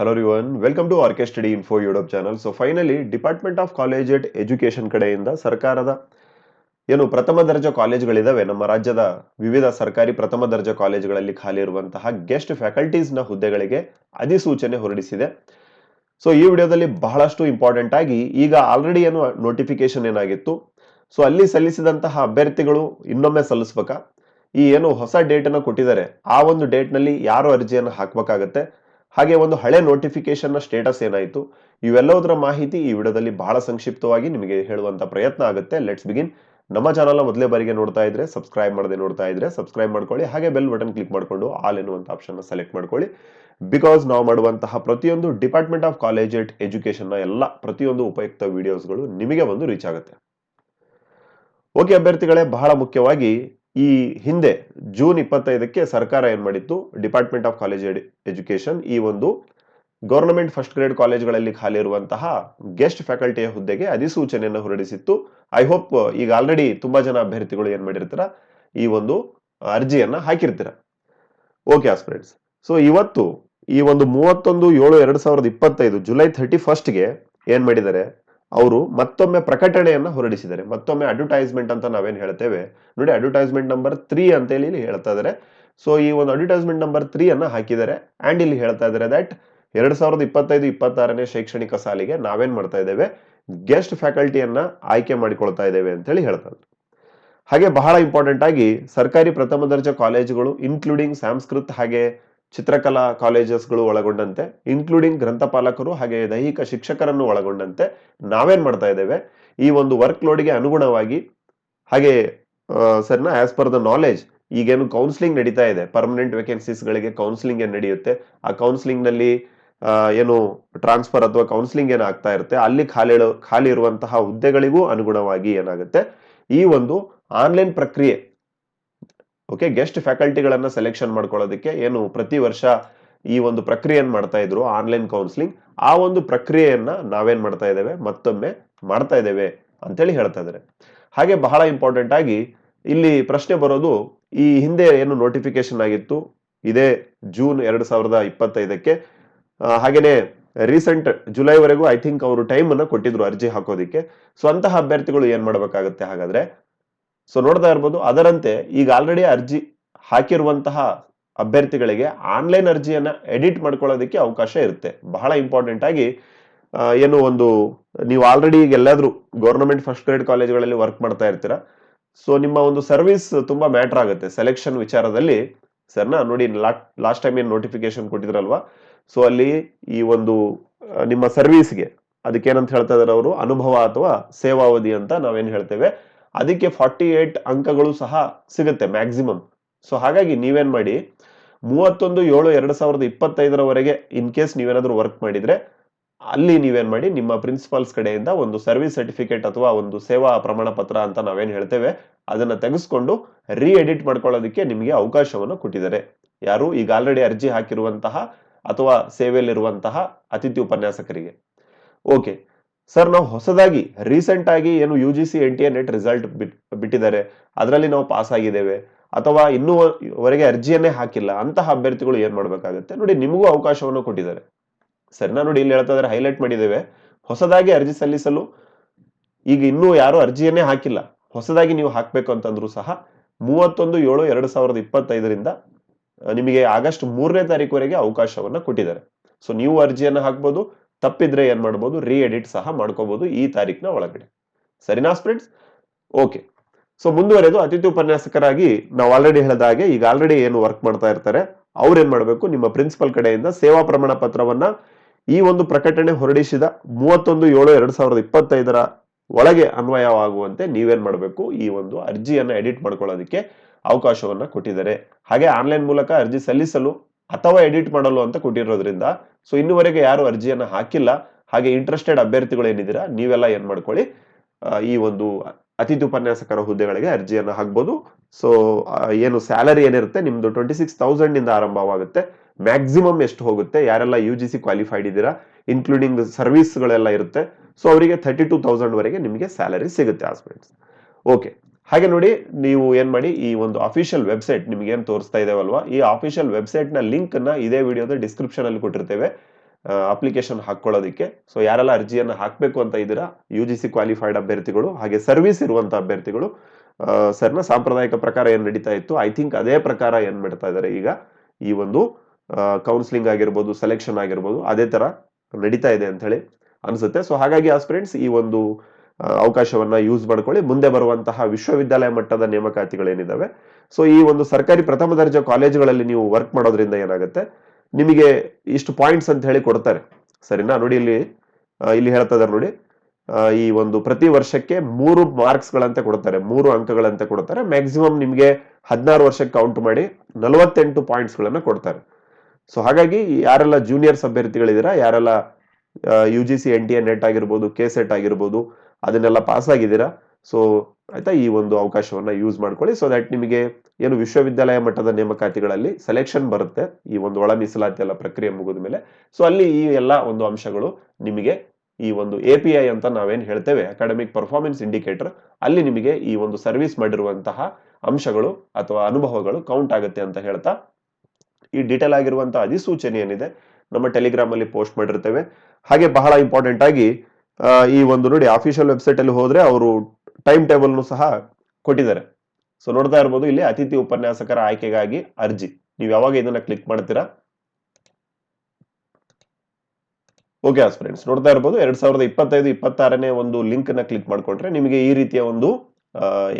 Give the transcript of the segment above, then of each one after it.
Hello everyone welcome to RK study info YouTube channel so finally department of collegiate education ಕಡೆಯಿಂದ ಸರ್ಕಾರದ, ಏನು ಪ್ರಥಮ ದರ್ಜೆ ಕಾಲೇಜ್ಗಳಿದ್ದಾವೆ ನಮ್ಮ ರಾಜ್ಯದ ವಿವಿಧ ಸರ್ಕಾರಿ ಪ್ರಥಮ ದರ್ಜೆ ಕಾಲೇಜ್ಗಳಲ್ಲಿ ಖಾಲಿ ಇರುವಂತಹ ಗೆಸ್ಟ್ ಫ್ಯಾಕಲ್ಟೀಸ್ನ ಹುದ್ದೆಗಳಿಗೆ ಅಧಿಸೂಚನೆ ಹೊರಡಿಸಿದೆ. ಸೊ ಈ ವಿಡಿಯೋದಲ್ಲಿ ಬಹಳಷ್ಟು ಇಂಪಾರ್ಟೆಂಟ್ ಆಗಿ ಈಗ ಆಲ್ರೆಡಿ ಏನು ನೋಟಿಫಿಕೇಶನ್ ಏನಾಗಿತ್ತು. ಸೊ ಅಲ್ಲಿ ಸಲ್ಲಿಸಿದಂತಹ ಅಭ್ಯರ್ಥಿಗಳು ಇನ್ನೊಮ್ಮೆ ಸಲ್ಲಿಸ್ಬೇಕಾ? ಈ ಏನು ಹೊಸ ಡೇಟ್ ಅನ್ನು ಕೊಟ್ಟಿದ್ದಾರೆ. ಆ ಒಂದು ಡೇಟ್ನಲ್ಲಿ ಯಾರು ಅರ್ಜಿಯನ್ನು ಹಾಕ್ಬೇಕಾಗತ್ತೆ? ಹಾಗೆ ಒಂದು ಹಳೆ ನೋಟಿಫಿಕೇಶನ್ನ ಸ್ಟೇಟಸ್ ಏನಾಯಿತು? ಇವೆಲ್ಲದರ ಮಾಹಿತಿ ಈ ವಿಡಿಯೋದಲ್ಲಿ ಬಹಳ ಸಂಕ್ಷಿಪ್ತವಾಗಿ ನಿಮಗೆ ಹೇಳುವಂತ ಪ್ರಯತ್ನ ಆಗುತ್ತೆ. ಲೆಟ್ಸ್ ಬಿಗಿನ್ ನಮ್ಮ ಚಾನಲ್ನ ಮೊದಲೇ ಬಾರಿಗೆ ನೋಡ್ತಾ ಇದ್ರೆ ಸಬ್ಸ್ಕ್ರೈಬ್ ಮಾಡದೆ ನೋಡ್ತಾ ಇದ್ರೆ ಸಬ್ಸ್ಕ್ರೈಬ್ ಮಾಡ್ಕೊಳ್ಳಿ. ಹಾಗೆ ಬೆಲ್ ಬಟನ್ ಕ್ಲಿಕ್ ಮಾಡಿಕೊಂಡು ಆಲ್ ಎನ್ನುವಂಥ ಆಪ್ಷನ್ ಸೆಲೆಕ್ಟ್ ಮಾಡ್ಕೊಳ್ಳಿ. ಬಿಕಾಸ್ ನಾವು ಮಾಡುವಂತಹ ಪ್ರತಿಯೊಂದು ಡಿಪಾರ್ಟ್ಮೆಂಟ್ ಆಫ್ ಕಾಲೇಜ್ ಎಟ್ ಎಜುಕೇಶನ್ನ ಎಲ್ಲ ಪ್ರತಿಯೊಂದು ಉಪಯುಕ್ತ ವಿಡಿಯೋಸ್ಗಳು ನಿಮಗೆ ಒಂದು ರೀಚ್ ಆಗುತ್ತೆ. ಓಕೆ ಅಭ್ಯರ್ಥಿಗಳೇ, ಬಹಳ ಮುಖ್ಯವಾಗಿ ಈ ಹಿಂದೆ ಜೂನ್ ಇಪ್ಪತ್ತೈದಕ್ಕೆ ಸರ್ಕಾರ ಏನು ಮಾಡಿತ್ತು? ಡಿಪಾರ್ಟ್ಮೆಂಟ್ ಆಫ್ ಕಾಲೇಜ್ ಎಜುಕೇಶನ್ ಈ ಒಂದು ಗವರ್ನಮೆಂಟ್ ಫಸ್ಟ್ ಗ್ರೇಡ್ ಕಾಲೇಜ್ಗಳಲ್ಲಿ ಖಾಲಿ ಇರುವಂತಹ ಗೆಸ್ಟ್ ಫ್ಯಾಕಲ್ಟಿಯ ಹುದ್ದೆಗೆ ಅಧಿಸೂಚನೆಯನ್ನು ಹೊರಡಿಸಿತ್ತು. ಐ ಹೋಪ್ ಈಗ ಆಲ್ರೆಡಿ ತುಂಬಾ ಜನ ಅಭ್ಯರ್ಥಿಗಳು ಏನ್ ಮಾಡಿರ್ತೀರ? ಈ ಒಂದು ಅರ್ಜಿಯನ್ನ ಹಾಕಿರ್ತೀರ? ಓಕೆ ಆಸ್ಪಿರೆಂಟ್ಸ್ ಸೊ ಇವತ್ತು ಈ ಒಂದು ಮೂವತ್ತೊಂದು ಏಳು ಎರಡ್ ಸಾವಿರದ ಇಪ್ಪತ್ತೈದು ಜುಲೈ ಥರ್ಟಿ ಫಸ್ಟ್ಗೆ ಏನ್ ಮಾಡಿದ್ದಾರೆ? ಅವರು ಮತ್ತೊಮ್ಮೆ ಪ್ರಕಟಣೆಯನ್ನು ಹೊರಡಿಸಿದ್ದಾರೆ. ಮತ್ತೊಮ್ಮೆ ಅಡ್ವರ್ಟೈಸ್ಮೆಂಟ್ ಅಂತ ನಾವೇನ್ ಹೇಳ್ತೇವೆ? ನೋಡಿ ಅಡ್ವರ್ಟೈಸ್ಮೆಂಟ್ ನಂಬರ್ ತ್ರೀ ಅಂತ ಹೇಳಿ ಇಲ್ಲಿ ಹೇಳ್ತಾ ಇದ್ದಾರೆ. ಸೊ ಈ ಒಂದು ಅಡ್ವರ್ಟೈಸ್ಮೆಂಟ್ ನಂಬರ್ ತ್ರೀ ಅನ್ನ ಹಾಕಿದ್ದಾರೆ ಅಂಡ್ ಇಲ್ಲಿ ಹೇಳ್ತಾ ಇದ್ದಾರೆ ದಟ್ ಎರಡ್ ಸಾವಿರದ ಇಪ್ಪತ್ತೈದು, ಇಪ್ಪತ್ತಾರನೇ ಶೈಕ್ಷಣಿಕ ಸಾಲಿಗೆ ನಾವೇನ್ ಮಾಡ್ತಾ ಇದ್ದೇವೆ? ಗೆಸ್ಟ್ ಫ್ಯಾಕಲ್ಟಿಯನ್ನ ಆಯ್ಕೆ ಮಾಡಿಕೊಳ್ತಾ ಇದ್ದೇವೆ ಅಂತ ಹೇಳಿ ಹೇಳ್ತಾ ಇದ್ದಾರೆ. ಹಾಗೆ ಬಹಳ ಇಂಪಾರ್ಟೆಂಟ್ ಆಗಿ ಸರ್ಕಾರಿ ಪ್ರಥಮ ದರ್ಜೆ ಕಾಲೇಜುಗಳು ಇನ್ಕ್ಲೂಡಿಂಗ್ ಸಂಸ್ಕೃತ್ ಹಾಗೆ ಚಿತ್ರಕಲಾ ಕಾಲೇಜಸ್ಗಳು ಒಳಗೊಂಡಂತೆ ಇನ್ಕ್ಲೂಡಿಂಗ್ ಗ್ರಂಥಪಾಲಕರು ಹಾಗೆ ದೈಹಿಕ ಶಿಕ್ಷಕರನ್ನು ಒಳಗೊಂಡಂತೆ ನಾವೇನ್ ಮಾಡ್ತಾ ಇದ್ದೇವೆ? ಈ ಒಂದು ವರ್ಕ್ ಲೋಡ್ಗೆ ಅನುಗುಣವಾಗಿ ಹಾಗೆ ಸರ್ನ ಆಸ್ ಪರ್ ದ ನಾಲೆಜ್ ಈಗೇನು ಕೌನ್ಸಿಲಿಂಗ್ ನಡೀತಾ ಇದೆ. ಪರ್ಮನೆಂಟ್ ವೇಕೆನ್ಸೀಸ್ ಗಳಿಗೆ ಕೌನ್ಸಿಲಿಂಗ್ ಏನು ನಡೆಯುತ್ತೆ? ಆ ಕೌನ್ಸಿಲಿಂಗ್ನಲ್ಲಿ ಏನು ಟ್ರಾನ್ಸ್ಫರ್ ಅಥವಾ ಕೌನ್ಸಿಲಿಂಗ್ ಏನ್ ಆಗ್ತಾ ಇರುತ್ತೆ? ಅಲ್ಲಿ ಖಾಲಿ ಖಾಲಿ ಇರುವಂತಹ ಹುದ್ದೆಗಳಿಗೂ ಅನುಗುಣವಾಗಿ ಏನಾಗುತ್ತೆ? ಈ ಒಂದು ಆನ್ಲೈನ್ ಪ್ರಕ್ರಿಯೆ ಓಕೆ ಗೆಸ್ಟ್ ಫ್ಯಾಕಲ್ಟಿಗಳನ್ನು ಸೆಲೆಕ್ಷನ್ ಮಾಡ್ಕೊಳ್ಳೋದಕ್ಕೆ ಏನು ಪ್ರತಿ ವರ್ಷ ಈ ಒಂದು ಪ್ರಕ್ರಿಯೆಯನ್ನು ಮಾಡ್ತಾ ಇದ್ರು ಆನ್ಲೈನ್ ಕೌನ್ಸಿಲಿಂಗ್ ಆ ಒಂದು ಪ್ರಕ್ರಿಯೆಯನ್ನ ನಾವೇನ್ ಮಾಡ್ತಾ ಇದ್ದೇವೆ? ಮತ್ತೊಮ್ಮೆ ಮಾಡ್ತಾ ಇದ್ದೇವೆ ಅಂತೇಳಿ ಹೇಳ್ತಾ ಇದ್ದಾರೆ. ಹಾಗೆ ಬಹಳ ಇಂಪಾರ್ಟೆಂಟ್ ಆಗಿ ಇಲ್ಲಿ ಪ್ರಶ್ನೆ ಬರೋದು, ಈ ಹಿಂದೆ ಏನು ನೋಟಿಫಿಕೇಶನ್ ಆಗಿತ್ತು? ಇದೇ ಜೂನ್ ಎರಡು ಸಾವಿರದ ಇಪ್ಪತ್ತೈದಕ್ಕೆ. ಹಾಗೇನೆ ರೀಸೆಂಟ್ ಜುಲೈವರೆಗೂ ಐ ಥಿಂಕ್ ಅವರು ಟೈಮ್ ಅನ್ನ ಕೊಟ್ಟಿದ್ರು ಅರ್ಜಿ ಹಾಕೋದಿಕ್ಕೆ. ಸೊ ಅಂತಹ ಅಭ್ಯರ್ಥಿಗಳು ಏನ್ ಮಾಡಬೇಕಾಗುತ್ತೆ ಹಾಗಾದ್ರೆ? ಸೊ ನೋಡ್ತಾ ಇರ್ಬೋದು, ಅದರಂತೆ ಈಗ ಆಲ್ರೆಡಿ ಅರ್ಜಿ ಹಾಕಿರುವಂತಹ ಅಭ್ಯರ್ಥಿಗಳಿಗೆ ಆನ್ಲೈನ್ ಅರ್ಜಿಯನ್ನು ಎಡಿಟ್ ಮಾಡ್ಕೊಳ್ಳೋದಕ್ಕೆ ಅವಕಾಶ ಇರುತ್ತೆ. ಬಹಳ ಇಂಪಾರ್ಟೆಂಟ್ ಆಗಿ ಏನು ಒಂದು, ನೀವು ಆಲ್ರೆಡಿ ಈಗ ಎಲ್ಲಾದ್ರೂ ಗೌರ್ಮೆಂಟ್ ಫಸ್ಟ್ ಗ್ರೇಡ್ ಕಾಲೇಜ್ಗಳಲ್ಲಿ ವರ್ಕ್ ಮಾಡ್ತಾ ಇರ್ತೀರಾ ಸೊ ನಿಮ್ಮ ಒಂದು ಸರ್ವಿಸ್ ತುಂಬಾ ಮ್ಯಾಟರ್ ಆಗುತ್ತೆ. ಸೆಲೆಕ್ಷನ್ ವಿಚಾರದಲ್ಲಿ ಸರ್ನ ನೋಡಿ ಲಾಸ್ಟ್ ಟೈಮ್ ಏನು ನೋಟಿಫಿಕೇಶನ್ ಕೊಟ್ಟಿದ್ರಲ್ವಾ ಸೊ ಅಲ್ಲಿ ಈ ಒಂದು ನಿಮ್ಮ ಸರ್ವಿಸ್ಗೆ ಅದಕ್ಕೆ ಏನಂತ ಹೇಳ್ತಾ ಇದಾರೆ ಅವರು, ಅನುಭವ ಅಥವಾ ಸೇವಾವಧಿ ಅಂತ ನಾವೇನು ಹೇಳ್ತೇವೆ ಅದಕ್ಕೆ ಫಾರ್ಟಿ ಏಟ್ ಅಂಕಗಳು ಸಹ ಸಿಗುತ್ತೆ ಮ್ಯಾಕ್ಸಿಮಮ್ ಸೊ ಹಾಗಾಗಿ ನೀವೇನು ಮಾಡಿ, ಮೂವತ್ತೊಂದು, ಏಳು, ಎರಡು ಸಾವಿರದ ಇಪ್ಪತ್ತೈದರವರೆಗೆ ಇನ್ ಕೇಸ್ ನೀವೇನಾದ್ರೂ ವರ್ಕ್ ಮಾಡಿದ್ರೆ, ಅಲ್ಲಿ ನೀವೇನು ಮಾಡಿ, ನಿಮ್ಮ ಪ್ರಿನ್ಸಿಪಾಲ್ಸ್ ಕಡೆಯಿಂದ ಒಂದು ಸರ್ವಿಸ್ ಸರ್ಟಿಫಿಕೇಟ್ ಅಥವಾ ಒಂದು ಸೇವಾ ಪ್ರಮಾಣ ಪತ್ರ ಅಂತ ನಾವೇನು ಹೇಳ್ತೇವೆ, ಅದನ್ನ ತೆಗೆಸ್ಕೊಂಡು ರೀ ಎಡಿಟ್ ಮಾಡ್ಕೊಳ್ಳೋದಕ್ಕೆ ನಿಮಗೆ ಅವಕಾಶವನ್ನು ಕೊಟ್ಟಿದ್ದಾರೆ. ಯಾರು ಈಗ ಆಲ್ರೆಡಿ ಅರ್ಜಿ ಹಾಕಿರುವಂತಹ ಅಥವಾ ಸೇವೆಯಲ್ಲಿರುವಂತಹ ಅತಿಥಿ ಉಪನ್ಯಾಸಕರಿಗೆ. ಓಕೆ ಸರ್, ನಾವು ಹೊಸದಾಗಿ ರೀಸೆಂಟ್ ಆಗಿ ಏನು U G C N T A net result ಬಿಟ್ಟಿದ್ದಾರೆ. ಅದರಲ್ಲಿ ನಾವು ಪಾಸ್ ಆಗಿದ್ದೇವೆ. ಅಥವಾ ಇನ್ನೂವರೆಗೆ ಅರ್ಜಿಯನ್ನೇ ಹಾಕಿಲ್ಲ. ಅಂತಹ ಅಭ್ಯರ್ಥಿಗಳು ಏನ್ ಮಾಡಬೇಕಾಗುತ್ತೆ? ನೋಡಿ, ನಿಮಗೂ ಅವಕಾಶವನ್ನು ಕೊಟ್ಟಿದ್ದಾರೆ. ಸರಿನಾ ನೋಡಿ ಇಲ್ಲಿ ಹೇಳ್ತಾ ಇದ್ದಾರೆ ಹೈಲೈಟ್ ಮಾಡಿದ್ದೇವೆ. ಹೊಸದಾಗಿ ಅರ್ಜಿ ಸಲ್ಲಿಸಲು ಈಗ ಇನ್ನೂ ಯಾರು ಅರ್ಜಿಯನ್ನೇ ಹಾಕಿಲ್ಲ. ಹೊಸದಾಗಿ ನೀವು ಹಾಕ್ಬೇಕು ಅಂತಂದ್ರೂ ಸಹ ಮೂವತ್ತೊಂದು ಏಳು ಎರಡು ಸಾವಿರದ ಇಪ್ಪತ್ತೈದರಿಂದ, ನಿಮಗೆ ಆಗಸ್ಟ್ ಮೂರನೇ ತಾರೀಕುವರೆಗೆ ಅವಕಾಶವನ್ನ ಕೊಟ್ಟಿದ್ದಾರೆ. ಸೊ ನೀವು ಅರ್ಜಿಯನ್ನು ಹಾಕ್ಬೋದು. ತಪ್ಪಿದ್ರೆ ಏನ್ ಮಾಡ್ಬೋದು? ರೀ ಎಡಿಟ್ ಸಹ ಮಾಡ್ಕೋಬಹುದು ಈ ತಾರೀಕಿನ ಒಳಗಡೆ. ಸರಿನಾ ಫ್ರೆಂಡ್ಸ್ ಓಕೆ ಸೊ ಮುಂದುವರೆದು ಅತಿಥಿ ಉಪನ್ಯಾಸಕರಾಗಿ ನಾವು ಆಲ್ರೆಡಿ ಹೇಳಿದ ಹಾಗೆ ಈಗ ಆಲ್ರೆಡಿ ಏನು ವರ್ಕ್ ಮಾಡ್ತಾ ಇರ್ತಾರೆ. ಅವ್ರೇನ್ ಮಾಡ್ಬೇಕು? ನಿಮ್ಮ ಪ್ರಿನ್ಸಿಪಲ್ ಕಡೆಯಿಂದ ಸೇವಾ ಪ್ರಮಾಣ ಪತ್ರವನ್ನ ಈ ಒಂದು ಪ್ರಕಟಣೆ ಹೊರಡಿಸಿದ ಮೂವತ್ತೊಂದು, ಏಳು, ಎರಡ್ ಸಾವಿರದ ಇಪ್ಪತ್ತೈದರ ಒಳಗೆ ಅನ್ವಯವಾಗುವಂತೆ ನೀವೇನ್ ಮಾಡಬೇಕು? ಈ ಒಂದು ಅರ್ಜಿಯನ್ನ ಎಡಿಟ್ ಮಾಡ್ಕೊಳ್ಳೋದಕ್ಕೆ ಅವಕಾಶವನ್ನ ಕೊಟ್ಟಿದ್ದಾರೆ. ಹಾಗೆ ಆನ್ಲೈನ್ ಮೂಲಕ ಅರ್ಜಿ ಸಲ್ಲಿಸಲು ಅಥವಾ ಎಡಿಟ್ ಮಾಡಲು ಅಂತ ಕೊಟ್ಟಿರೋದ್ರಿಂದ ಸೊ ಇನ್ನುವರೆಗೆ ಯಾರು ಅರ್ಜಿಯನ್ನು ಹಾಕಿಲ್ಲ, ಹಾಗೆ ಇಂಟ್ರೆಸ್ಟೆಡ್ ಅಭ್ಯರ್ಥಿಗಳು ಏನಿದ್ದೀರಾ, ನೀವೆಲ್ಲ ಏನ್ ಮಾಡ್ಕೊಳ್ಳಿ ಈ ಒಂದು ಅತಿಥಿ ಉಪನ್ಯಾಸಕರ ಹುದ್ದೆಗಳಿಗೆ ಅರ್ಜಿಯನ್ನು ಹಾಕ್ಬೋದು. ಸೊ ಏನು ಸ್ಯಾಲರಿ ಏನಿರುತ್ತೆ, ನಿಮ್ದು ಟ್ವೆಂಟಿ ಸಿಕ್ಸ್ ತೌಸಂಡ್ ಇಂದ ಆರಂಭವಾಗುತ್ತೆ. ಮ್ಯಾಕ್ಸಿಮಮ್ ಎಷ್ಟು ಹೋಗುತ್ತೆ, ಯಾರೆಲ್ಲ ಯು ಜಿ ಸಿ ಕ್ವಾಲಿಫೈಡ್ ಇದ್ದೀರಾ ಇನ್ಕ್ಲೂಡಿಂಗ್ ಸರ್ವಿಸ್ಗಳೆಲ್ಲ ಇರುತ್ತೆ. ಸೊ ಅವರಿಗೆ ಥರ್ಟಿ ಟೂ ತೌಸಂಡ್ ವರೆಗೆ ನಿಮಗೆ ಸ್ಯಾಲರಿ ಸಿಗುತ್ತೆ ಹಸ್ಬೆಂಡ್ಸ್ ಓಕೆ ಹಾಗೆ ನೋಡಿ, ನೀವು ಏನು ಮಾಡಿ, ಈ ಒಂದು ಅಫಿಷಿಯಲ್ ವೆಬ್ಸೈಟ್ ನಿಮ್ಗೆ ಏನ್ ತೋರಿಸ್ತಾ ಇದೇವಲ್ವಾ, ಈ ಅಫಿಷಿಯಲ್ ವೆಬ್ಸೈಟ್ನ ಲಿಂಕ್ನ ಇದೇ ವಿಡಿಯೋದ ಡಿಸ್ಕ್ರಿಪ್ಷನ್ ಅಲ್ಲಿ ಕೊಟ್ಟಿರ್ತೇವೆ. ಅಪ್ಲಿಕೇಶನ್ ಹಾಕ್ಕೊಳ್ಳೋದಕ್ಕೆ. ಸೊ ಯಾರೆಲ್ಲ ಅರ್ಜಿಯನ್ನು ಹಾಕಬೇಕು ಅಂತ ಇದ್ದೀರಾ ಯು ಜಿ ಸಿ ಕ್ವಾಲಿಫೈಡ್ ಅಭ್ಯರ್ಥಿಗಳು, ಹಾಗೆ ಸರ್ವಿಸ್ ಇರುವಂಥ ಅಭ್ಯರ್ಥಿಗಳು ಸರ್ನ ಸಾಂಪ್ರದಾಯಿಕ ಪ್ರಕಾರ ಏನು ನಡೀತಾ ಇತ್ತು ಐ ಥಿಂಕ್ ಅದೇ ಪ್ರಕಾರ ಏನು ಮಾಡ್ತಾ ಇದ್ದಾರೆ ಈಗ, ಈ ಒಂದು ಕೌನ್ಸಿಲಿಂಗ್ ಆಗಿರ್ಬೋದು ಸೆಲೆಕ್ಷನ್ ಆಗಿರ್ಬೋದು, ಅದೇ ತರ ನಡೀತಾ ಇದೆ ಅಂತ ಹೇಳಿ ಅನಿಸುತ್ತೆ. ಸೊ ಹಾಗಾಗಿ ಆ ಸ್ಪ್ರೆಂಡ್ಸ್ ಈ ಒಂದು ಅವಕಾಶವನ್ನ ಯೂಸ್ ಮಾಡ್ಕೊಳ್ಳಿ. ಮುಂದೆ ಬರುವಂತಹ ವಿಶ್ವವಿದ್ಯಾಲಯ ಮಟ್ಟದ ನೇಮಕಾತಿಗಳೇನಿದಾವೆ. ಸೊ ಈ ಒಂದು ಸರ್ಕಾರಿ ಪ್ರಥಮ ದರ್ಜೆ ಕಾಲೇಜುಗಳಲ್ಲಿ ನೀವು ವರ್ಕ್ ಮಾಡೋದ್ರಿಂದ ಏನಾಗುತ್ತೆ? ನಿಮಗೆ ಇಷ್ಟು ಪಾಯಿಂಟ್ಸ್ ಅಂತ ಹೇಳಿ ಕೊಡ್ತಾರೆ. ಸರಿನಾ? ನೋಡಿ ಇಲ್ಲಿ ಇಲ್ಲಿ ಹೇಳ್ತಾ ನೋಡಿ. ಈ ಒಂದು ಪ್ರತಿ ವರ್ಷಕ್ಕೆ ಮೂರು ಮಾರ್ಕ್ಸ್ ಗಳಂತೆ ಕೊಡ್ತಾರೆ. ಮೂರು ಅಂಕಗಳಂತೆ ಕೊಡ್ತಾರೆ. ಮ್ಯಾಕ್ಸಿಮಮ್ ನಿಮಗೆ ಹದಿನಾರು ವರ್ಷಕ್ಕೆ ಕೌಂಟ್ ಮಾಡಿ ನಲವತ್ತೆಂಟು ಪಾಯಿಂಟ್ಸ್ ಗಳನ್ನ ಕೊಡ್ತಾರೆ. ಸೊ ಹಾಗಾಗಿ ಯಾರೆಲ್ಲ ಜೂನಿಯರ್ಸ್ ಅಭ್ಯರ್ಥಿಗಳಿದ್ದೀರಾ, ಯಾರೆಲ್ಲ U G C N T A net ಆಗಿರ್ಬೋದು ಕೆ ಸೆಟ್ ಆಗಿರ್ಬೋದು ಅದನ್ನೆಲ್ಲ ಪಾಸ್ ಆಗಿದ್ದೀರಾ? ಸೊ ಆಯ್ತಾ? ಈ ಒಂದು ಅವಕಾಶವನ್ನ ಯೂಸ್ ಮಾಡ್ಕೊಳ್ಳಿ. ಸೊ ದಟ್ ನಿಮಗೆ ಏನು ವಿಶ್ವವಿದ್ಯಾಲಯ ಮಟ್ಟದ ನೇಮಕಾತಿಗಳಲ್ಲಿ ಸೆಲೆಕ್ಷನ್ ಬರುತ್ತೆ, ಈ ಒಂದು ಒಳ ಮೀಸಲಾತಿ ಎಲ್ಲ ಪ್ರಕ್ರಿಯೆ ಮುಗಿದ ಮೇಲೆ. ಸೊ ಅಲ್ಲಿ ಈ ಎಲ್ಲ ಒಂದು ಅಂಶಗಳು ನಿಮಗೆ ಈ ಒಂದು ಎ ಪಿ ಐ ಅಂತ ನಾವೇನು ಹೇಳ್ತೇವೆ ಅಕಾಡೆಮಿಕ್ ಪರ್ಫಾರ್ಮೆನ್ಸ್ ಇಂಡಿಕೇಟರ್ ಅಲ್ಲಿ ನಿಮಗೆ ಈ ಒಂದು ಸರ್ವಿಸ್ ಮಾಡಿರುವಂತಹ ಅಂಶಗಳು ಅಥವಾ ಅನುಭವಗಳು ಕೌಂಟ್ ಆಗುತ್ತೆ ಅಂತ ಹೇಳ್ತಾ, ಈ ಡೀಟೇಲ್ ಆಗಿರುವಂತಹ ಅಧಿಸೂಚನೆ ಏನಿದೆ, ನಮ್ಮ ಟೆಲಿಗ್ರಾಮ್ ಅಲ್ಲಿ ಪೋಸ್ಟ್ ಮಾಡಿರ್ತೇವೆ. ಹಾಗೆ ಬಹಳ ಇಂಪಾರ್ಟೆಂಟ್ ಆಗಿ ಈ ಒಂದು ನೋಡಿ ಅಫಿಷಿಯಲ್ ವೆಬ್ಸೈಟ್ ಅಲ್ಲಿ ಹೋದ್ರೆ ಅವರು ಟೈಮ್ ಟೇಬಲ್ ಸಹ ಕೊಟ್ಟಿದ್ದಾರೆ. ಸೊ ನೋಡ್ತಾ ಇರ್ಬೋದು, ಇಲ್ಲಿ ಅತಿಥಿ ಉಪನ್ಯಾಸಕರ ಆಯ್ಕೆಗಾಗಿ ಅರ್ಜಿ. ನೀವು ಯಾವಾಗ ಇದನ್ನ ಕ್ಲಿಕ್ ಮಾಡ್ತೀರಾ? ಓಕೆ ಫ್ರೆಂಡ್ಸ್ ನೋಡ್ತಾ ಇರ್ಬೋದು, ಎರಡ್ ಸಾವಿರದ ಇಪ್ಪತ್ತೈದು, ಇಪ್ಪತ್ತಾರನೇ ಒಂದು ಲಿಂಕ್ನ ಕ್ಲಿಕ್ ಮಾಡ್ಕೊಂಡ್ರೆ ನಿಮಗೆ ಈ ರೀತಿಯ ಒಂದು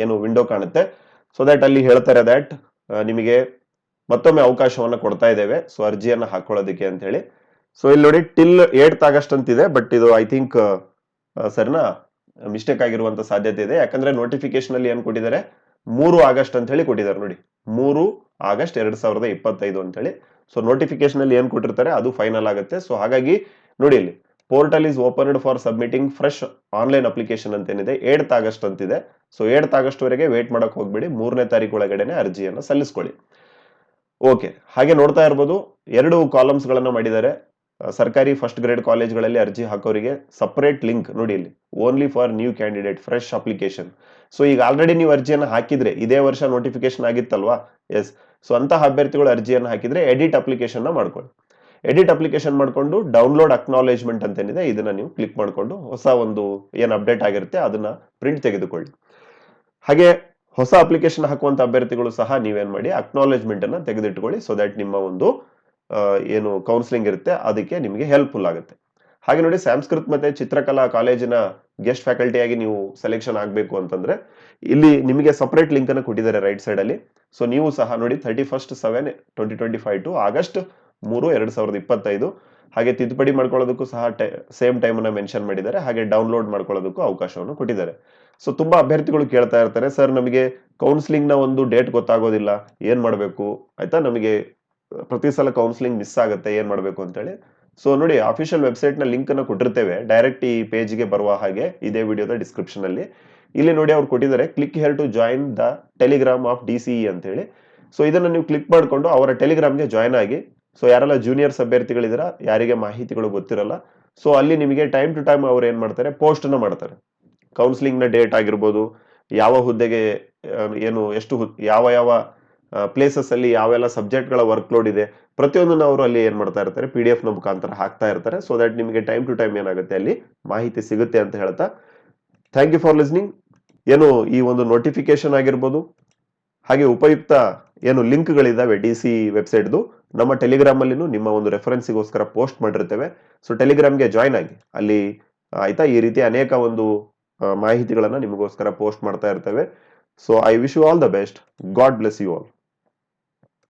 ಏನು ವಿಂಡೋ ಕಾಣುತ್ತೆ. ಸೊ ದಟ್ ಅಲ್ಲಿ ಹೇಳ್ತಾರೆ ದಟ್ ನಿಮಗೆ ಮತ್ತೊಮ್ಮೆ ಅವಕಾಶವನ್ನ ಕೊಡ್ತಾ ಇದ್ದೇವೆ. ಸೊ ಅರ್ಜಿಯನ್ನ ಹಾಕೊಳ್ಳೋದಕ್ಕೆ ಅಂತ ಹೇಳಿ ಸೊ ಇಲ್ಲಿ ನೋಡಿ ಟಿಲ್ ಏಟ್ ಆಗಸ್ಟ್ ಅಂತಿದೆ ಬಟ್ ಇದು ಐ ಥಿಂಕ್ ಸರಿನಾ ಮಿಸ್ಟೇಕ್ ಆಗಿರುವಂತ ಸಾಧ್ಯತೆ ಇದೆ. ಯಾಕಂದ್ರೆ ನೋಟಿಫಿಕೇಶನ್ ಅಲ್ಲಿ ಏನ್ ಕೊಟ್ಟಿದ್ದಾರೆ? ಮೂರು ಆಗಸ್ಟ್ ಅಂತ ಹೇಳಿ ಕೊಟ್ಟಿದ್ದಾರೆ ನೋಡಿ. ಮೂರು ಆಗಸ್ಟ್ ಎರಡ್ ಸಾವಿರದ ಇಪ್ಪತ್ತೈದು ಅಂತ ಹೇಳಿ ಸೊ ನೋಟಿಫಿಕೇಶನ್ ಅಲ್ಲಿ ಏನ್ ಕೊಟ್ಟಿರ್ತಾರೆ? ಅದು ಫೈನಲ್ ಆಗುತ್ತೆ. ಸೊ ಹಾಗಾಗಿ ನೋಡಿ ಇಲ್ಲಿ portal is opened for submitting fresh online application ಅಂತ ಏನಿದೆ ಏಡ್ತ್ ಆಗಸ್ಟ್ ಅಂತಿದೆ. ಸೊ ಏಡ್ತ್ ಆಗಸ್ಟ್ ವರೆಗೆ ವೇಟ್ ಮಾಡಕ್ ಹೋಗ್ಬೇಡಿ. ಮೂರನೇ ತಾರೀಕು ಒಳಗಡೆನೆ ಅರ್ಜಿಯನ್ನು ಸಲ್ಲಿಸ್ಕೊಳ್ಳಿ. ಓಕೆ ಹಾಗೆ ನೋಡ್ತಾ ಇರ್ಬೋದು, ಎರಡು ಕಾಲಮ್ಸ್ ಗಳನ್ನ ಮಾಡಿದ್ದಾರೆ. ಸರ್ಕಾರಿ ಫಸ್ಟ್ ಗ್ರೇಡ್ ಕಾಲೇಜ್ಗಳಲ್ಲಿ ಅರ್ಜಿ ಹಾಕೋರಿಗೆ ಸಪರೇಟ್ ಲಿಂಕ್ ನೋಡಿ ಇಲ್ಲಿ. Only for new candidate fresh application so ಈಗ ಆಲ್ರೆಡಿ ನೀವು ಅರ್ಜಿಯನ್ನು ಹಾಕಿದ್ರೆ, ಇದೇ ವರ್ಷ ನೋಟಿಫಿಕೇಶನ್ ಆಗಿತ್ತಲ್ವಾ? ಎಸ್ ಸೊ ಅಂತಹ ಅಭ್ಯರ್ಥಿಗಳು ಅರ್ಜಿಯನ್ನು ಹಾಕಿದ್ರೆ ಎಡಿಟ್ ಅಪ್ಲಿಕೇಶನ್ನ ಮಾಡ್ಕೊಳ್ಳಿ. ಎಡಿಟ್ ಅಪ್ಲಿಕೇಶನ್ ಮಾಡ್ಕೊಂಡು ಡೌನ್ಲೋಡ್ ಅಕ್ನಾಲೇಜ್ಮೆಂಟ್ ಅಂತ ಏನಿದೆ ಇದನ್ನ ನೀವು ಕ್ಲಿಕ್ ಮಾಡ್ಕೊಂಡು ಹೊಸ ಒಂದು ಏನು ಅಪ್ಡೇಟ್ ಆಗಿರುತ್ತೆ, ಅದನ್ನ ಪ್ರಿಂಟ್ ತೆಗೆದುಕೊಳ್ಳಿ. ಹಾಗೆ ಹೊಸ ಅಪ್ಲಿಕೇಶನ್ ಹಾಕುವಂತ ಅಭ್ಯರ್ಥಿಗಳು ಸಹ ನೀವೇನ್ ಮಾಡಿ ಅಕ್ನಾಲೇಜ್ಮೆಂಟ್ ಅನ್ನ ತೆಗೆದಿಟ್ಕೊಳ್ಳಿ ಸೊ ದಟ್ ನಿಮ್ಮ ಒಂದು ಏನು ಕೌನ್ಸಿಲಿಂಗ್ ಇರುತ್ತೆ, ಅದಕ್ಕೆ ನಿಮಗೆ ಹೆಲ್ಪ್ಫುಲ್ ಆಗುತ್ತೆ. ಹಾಗೆ ನೋಡಿ, ಸಂಸ್ಕೃತ್ ಮತ್ತೆ ಚಿತ್ರಕಲಾ ಕಾಲೇಜಿನ ಗೆಸ್ಟ್ ಫ್ಯಾಕಲ್ಟಿ ಆಗಿ ನೀವು ಸೆಲೆಕ್ಷನ್ ಆಗಬೇಕು ಅಂತಂದ್ರೆ, ಇಲ್ಲಿ ನಿಮಗೆ ಸಪ್ರೇಟ್ ಲಿಂಕ್ ಅನ್ನು ಕೊಟ್ಟಿದ್ದಾರೆ ರೈಟ್ ಸೈಡ್ ಅಲ್ಲಿ. ಸೊ ನೀವು ಸಹ ನೋಡಿ thirty first seven twenty twenty five to August ಮೂರು, ಎರಡ್ ಸಾವಿರದ ಇಪ್ಪತ್ತೈದು. ಹಾಗೆ ತಿದ್ದುಪಡಿ ಮಾಡ್ಕೊಳ್ಳೋದಕ್ಕೂ ಸಹ ಸೇಮ್ ಟೈಮ್ ಅನ್ನ ಮೆನ್ಷನ್ ಮಾಡಿದ್ದಾರೆ. ಹಾಗೆ ಡೌನ್ಲೋಡ್ ಮಾಡ್ಕೊಳ್ಳೋದಕ್ಕೂ ಅವಕಾಶವನ್ನು ಕೊಟ್ಟಿದ್ದಾರೆ. ಸೊ ತುಂಬಾ ಅಭ್ಯರ್ಥಿಗಳು ಕೇಳ್ತಾ ಇರ್ತಾರೆ, ಸರ್, ನಮಗೆ ಕೌನ್ಸಿಲಿಂಗ್ನ ಒಂದು ಡೇಟ್ ಗೊತ್ತಾಗೋದಿಲ್ಲ, ಏನು ಮಾಡಬೇಕು? ಆಯಿತಾ? ನಮಗೆ ಪ್ರತಿ ಸಲ ಕೌನ್ಸಿಲಿಂಗ್ ಮಿಸ್ ಆಗುತ್ತೆ, ಏನು ಮಾಡಬೇಕು ಅಂತೇಳಿ. ಸೊ ನೋಡಿ ಅಫಿಷಿಯಲ್ ವೆಬ್ಸೈಟ್ನ ಲಿಂಕ್ ಅನ್ನು ಕೊಟ್ಟಿರ್ತೇವೆ. ಡೈರೆಕ್ಟ್ ಈ ಪೇಜ್ಗೆ ಬರುವ ಹಾಗೆ ಇದೇ ವಿಡಿಯೋದ ಡಿಸ್ಕ್ರಿಪ್ಷನ್ ಅಲ್ಲಿ. ಇಲ್ಲಿ ನೋಡಿ ಅವ್ರು ಕೊಟ್ಟಿದ್ದಾರೆ click here to join the Telegram of D C ಅಂತ ಹೇಳಿ ಸೊ ಇದನ್ನ ನೀವು ಕ್ಲಿಕ್ ಮಾಡಿಕೊಂಡು ಅವರ ಟೆಲಿಗ್ರಾಮ್ಗೆ ಜಾಯ್ನ್ ಆಗಿ. ಸೊ ಯಾರೆಲ್ಲ ಜೂನಿಯರ್ಸ್ ಅಭ್ಯರ್ಥಿಗಳಿದ್ದೀರಾ, ಯಾರಿಗೆ ಮಾಹಿತಿಗಳು ಗೊತ್ತಿರಲ್ಲ. ಸೊ ಅಲ್ಲಿ ನಿಮಗೆ ಟೈಮ್ ಟು ಟೈಮ್ ಅವ್ರು ಏನು ಮಾಡ್ತಾರೆ ಪೋಸ್ಟ್ ಅನ್ನ ಮಾಡ್ತಾರೆ. ಕೌನ್ಸಿಲಿಂಗ್ನ ಡೇಟ್ ಆಗಿರ್ಬೋದು, ಯಾವ ಹುದ್ದೆಗೆ ಏನು, ಎಷ್ಟು ಯಾವ ಯಾವ ಪ್ಲೇಸಸ್ ಅಲ್ಲಿ ಯಾವೆಲ್ಲ ಸಬ್ಜೆಕ್ಟ್ಗಳ ವರ್ಕ್ ಲೋಡ್ ಇದೆ, ಪ್ರತಿಯೊಂದನ್ನು ಅವರು ಅಲ್ಲಿ ಏನು ಮಾಡ್ತಾ ಇರ್ತಾರೆ ಪಿ ಡಿ ಎಫ್ನ ಮುಖಾಂತರ ಹಾಕ್ತಾ ಇರ್ತಾರೆ. ಸೊ ದಟ್ ನಿಮಗೆ ಟೈಮ್ ಟು ಟೈಮ್ ಏನಾಗುತ್ತೆ ಅಲ್ಲಿ ಮಾಹಿತಿ ಸಿಗುತ್ತೆ ಅಂತ ಹೇಳ್ತಾ ಥ್ಯಾಂಕ್ ಯು ಫಾರ್ ಲಿಸ್ನಿಂಗ್ ಏನು ಈ ಒಂದು ನೋಟಿಫಿಕೇಶನ್ ಆಗಿರ್ಬೋದು, ಹಾಗೆ ಉಪಯುಕ್ತ ಏನು ಲಿಂಕ್ಗಳಿದ್ದಾವೆ ಡಿ ಸಿ ವೆಬ್ಸೈಟ್ದು ನಮ್ಮ ಟೆಲಿಗ್ರಾಮ್ ಅಲ್ಲಿನೂ ನಿಮ್ಮ ಒಂದು ರೆಫರೆನ್ಸಿಗೋಸ್ಕರ ಪೋಸ್ಟ್ ಮಾಡಿರ್ತೇವೆ. ಸೊ ಟೆಲಿಗ್ರಾಮ್ಗೆ ಜಾಯ್ನ್ ಆಗಿ, ಅಲ್ಲಿ ಆಯ್ತಾ, ಈ ರೀತಿ ಅನೇಕ ಒಂದು ಮಾಹಿತಿಗಳನ್ನ ನಿಮಗೋಸ್ಕರ ಪೋಸ್ಟ್ ಮಾಡ್ತಾ ಇರ್ತೇವೆ. So I wish you all the best God bless you all